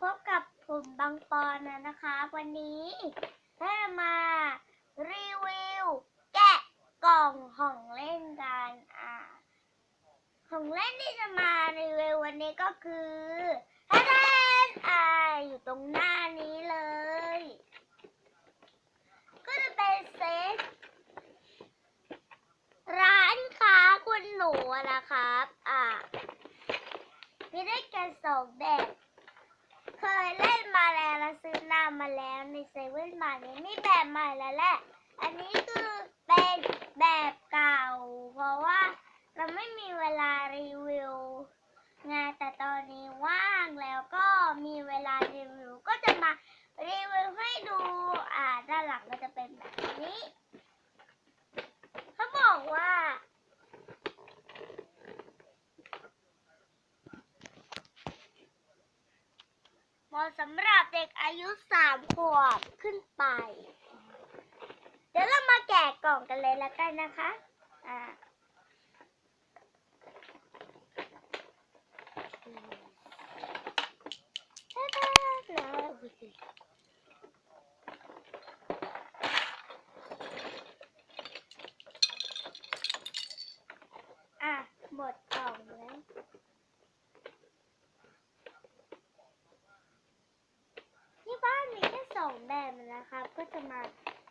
พบกับผมบางปอนนะนะคะ วันนี้ได้มารีวิว แกะกล่องของเล่นกันอ่าของเล่นที่จะมารีวิววันนี้ก็คือท่าแดนอ่าอยู่ตรงหน้านี้เลย ก็จะเป็นเซตร้านค้าคุณหนูนะครับ อ่า มีได้กันสองแบบ เคยเล่นมาแล้วแล้วซื้อหน้ามาแล้วในเซเว่นมาเนี่ยมี แหล้วแหละ อันนี้คือเป็นแบบเก่า เพราะว่าเราไม่มีเวลารีวิวงานแต่ตอนนี้ว่างแล้วก็มีเวลารีวิวก็จะมารีวิวให้ดูอ่าด้านหลังก็จะเป็นแบบนี้เขาบอกว่าเหมาะสำหรับเด็กอายุสามขวบขึ้นไป เดี๋ยวเรามาแกะกล่องกันเลยแล้วกันนะคะ อ่าบ๊ายบายนะอุ๊ยอะหมดกล่องแล้วที่บ้านมีแค่สองแบบนะครับ ก็จะมา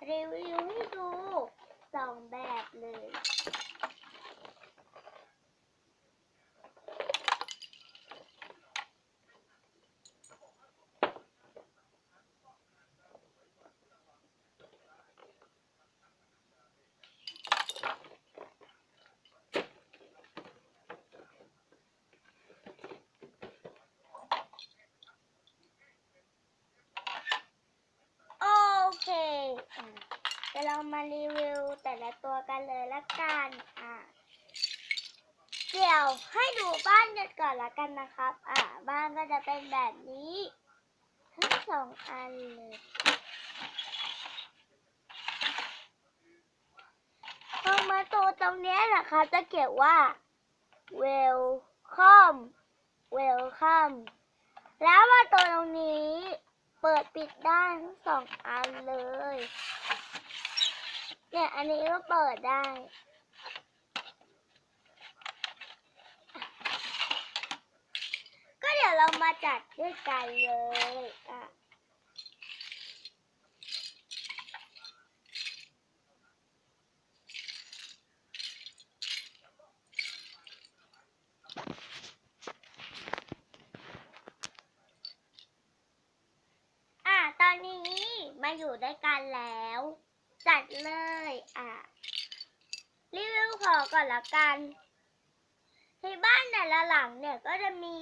รีวิวให้ดูสองแบบเลย โอเคอะ เรามารีวิวแต่ละตัวกันเลยละกันอะเดี๋ยวให้ดูบ้านกันก่อนละกันนะครับ อะบ้านก็จะเป็นแบบนี้ทั้งสองอันเลยตรงมาตัวตรงนี้นะคะจะเขียนว่า welcome welcome แล้วมาตัวตรงนี้ เปิดปิดได้ทั้งสองอันเลย เนี่ย อันนี้ก็เปิดได้ ก็เดี๋ยวเรามาจัดด้วยกันเลยอะอะตอนนี้มาอยู่ด้วยกันแล้ว จัดเลยอะรีวิวขอก่อนละกันในบ้านแต่ละหลังเนี่ยก็จะมี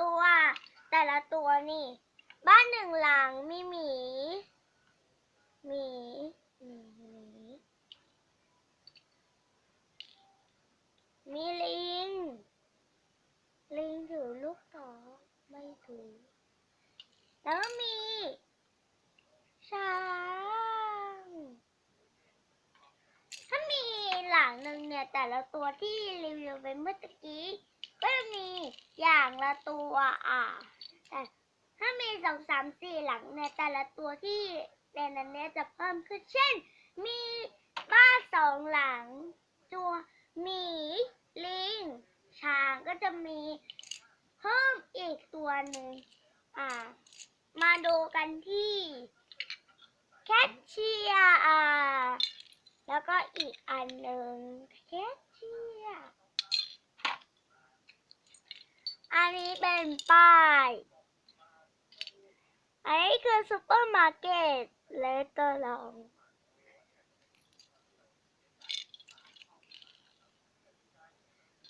ตัวแต่ละตัวนี่ บ้านหนึ่งหลังมีหมีหมีหมีหมีมีลิง ลิงถือลูกต่อไม่ถือแล้วก็มี ช้าง ถ้ามีหลังหนึ่งเนี่ย แต่ละตัว ที่รีวิวไปเมื่อกี้ก็จะมีอย่างละตัวอะแต่ถ้ามีสองสามสี่หลังเนี่ยแต่ละตัวที่ในนั้นเนี่ยจะเพิ่มขึ้นเช่น มีบ้านสองหลัง ตัวหมีลิงช้างก็จะมีเพิ่มอีกตัวหนึ่งอ่า มาดูกันที่แคทเชียร์อ่า แล้วก็อีกอันหนึ่งแคช ชียอันนี้เป็นป้าย อันนี้คือซูเปอร์มาร์เก็ตเลเตอร์ลอง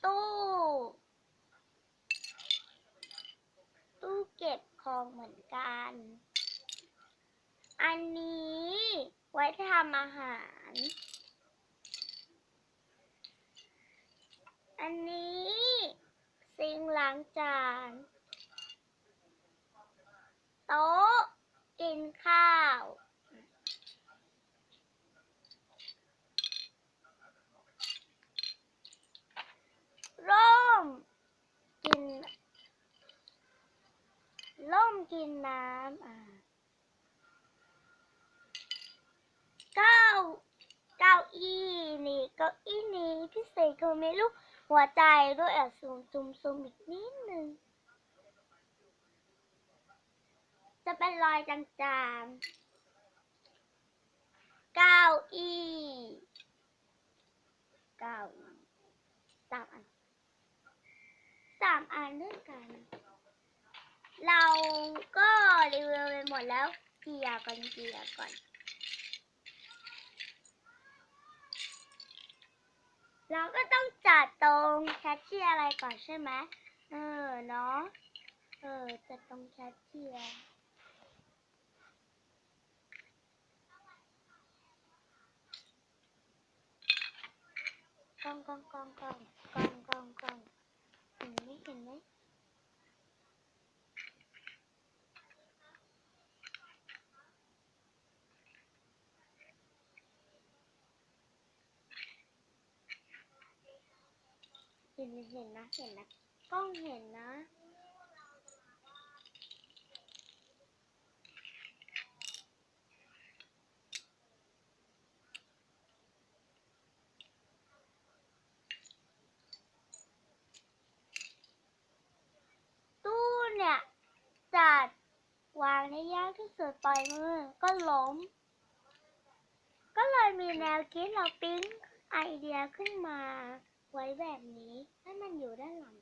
ตู้ตู้เก็บของเหมือนกัน อันนี้ไว้ทำอาหาร อันนี้ซิงล้างจาน โต๊ะกินข้าว ร่ม กิน ร่มกินน้ำอ่าเก้าเก้าอี้นี่เก้าอี้นี้พิเศษคือมีลูก หัวใจด้วยอะซูมซูมซูมอีกนิดนึง จะเป็นรอยจางๆเก้าอี้เก้าอี้สามอันสามอันด้วยกัน เราก็รีวิวไปหมดแล้วเกียร์ก่อนเกียร์ก่อน เราก็ต้องจัดตรงแคชเชียร์อะไรก่อนใช่ไหมเออเนาะเออจัดตรงแคชเชียร์กล้องกล้องกล้องกล้องกล้องกล้องกล้องเห็นไหมเห็นไหม ห็นเห็นนะ เห็นนะ กล้องเห็นนะ ตู้เนี่ย จัดวางได้ยากที่สุดปล่อยมือ ก็ล้ม ก็เลยมีแนวคิดเราปิ๊งไอเดียขึ้นมา ไว้แบบนี้ให้มันอยู่ด้านหลัง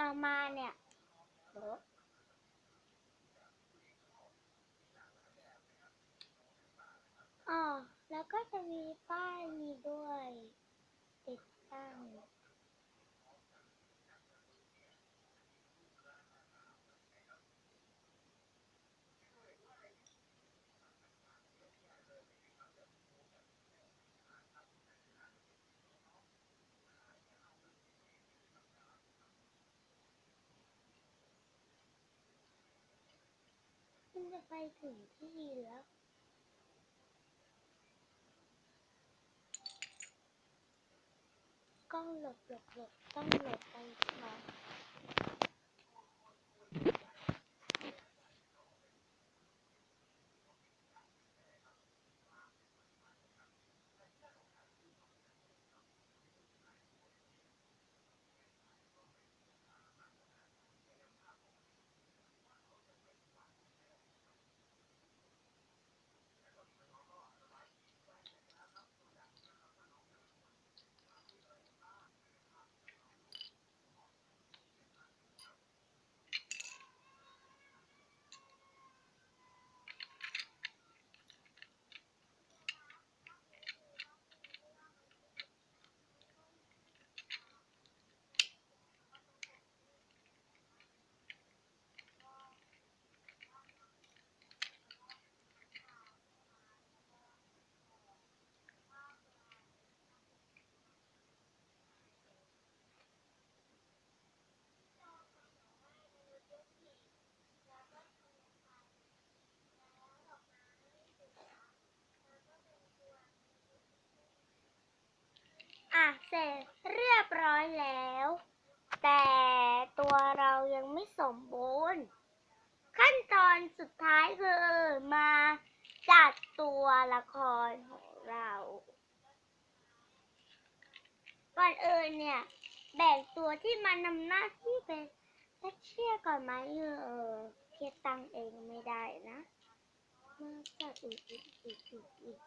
ต่อมาเนี่ยโอ๊ะอ๋อแล้วก็จะมีป้ายมีด้วย ติดตั้ง ไปถึงที่แล้วกล้องหลบหลบหลบต้องหลบไปมา เสร็จเรียบร้อยแล้ว แต่ตัวเรายังไม่สมบูรณ์ ขั้นตอนสุดท้ายคือมาจัดตัวละครของเรา ก่อนอื่นเนี่ย แบ่งตัวที่มันนำหน้าที่เป็นแคชเชียร์ก่อนไหมเออเคียตังเองไม่ได้นะมาจัดอีกอีกอีกอีกอีก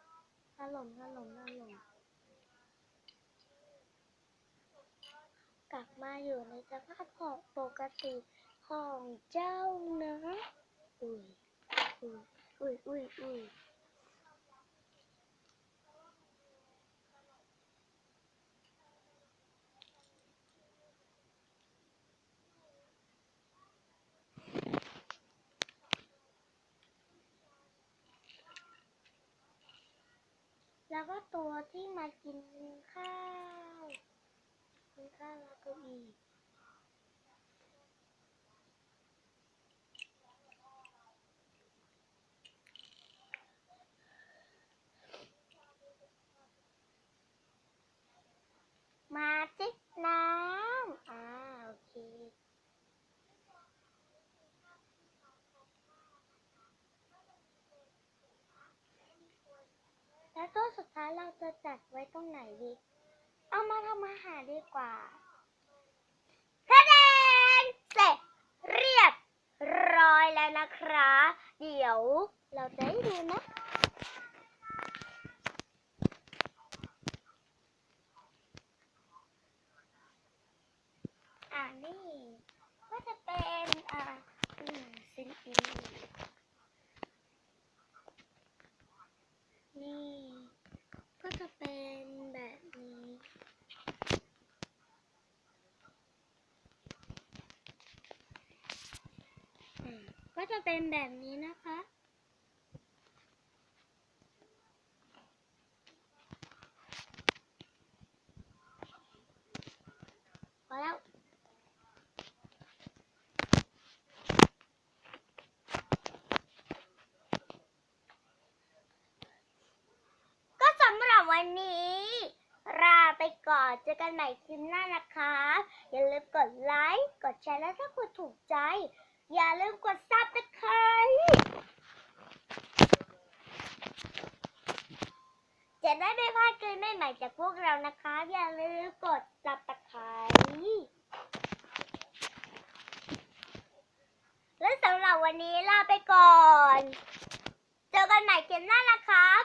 ถล่มถล่มถล่ม กลับมาอยู่ในสภาพของปกติของเจ้านะ อุ้ย อุ้ย อุ้ย อุ้ยอุ้ยแล้วก็ตัวที่มากินข้าว นข้าวแล้วก็อีกมาจิกน้ำอ่าโอเค แล้วตัวสุดท้ายเราจะจัดไว้ตรงไหนดี เอามาทำอาหารดีกว่าคะแนนเสร็จเรียบร้อยแล้วนะครับ เดี๋ยวเราจะให้ดูนะอ่านี่ก็จะเป็นอ่าอืมซินอีนี่ ก็จะเป็นแบบนี้ อืมก็ จะเป็นแบบนี้นะคะ พอแล้ว ก็สำหรับวันนี้ลาไปก่อน เจอกันใหม่คลิปหน้านะคะ อย่าลืมกดไลค์ กดแชร์และถ้ากดถูกใจ อย่าลืมกดซับนะคะ จะได้ไม่พลาดคลิปใหม่ๆจากพวกเรานะคะ อย่าลืมกดซับสไครและสำหรับวันนี้ลาไปก่อน เจอกันใหม่คลิปหน้านะครับ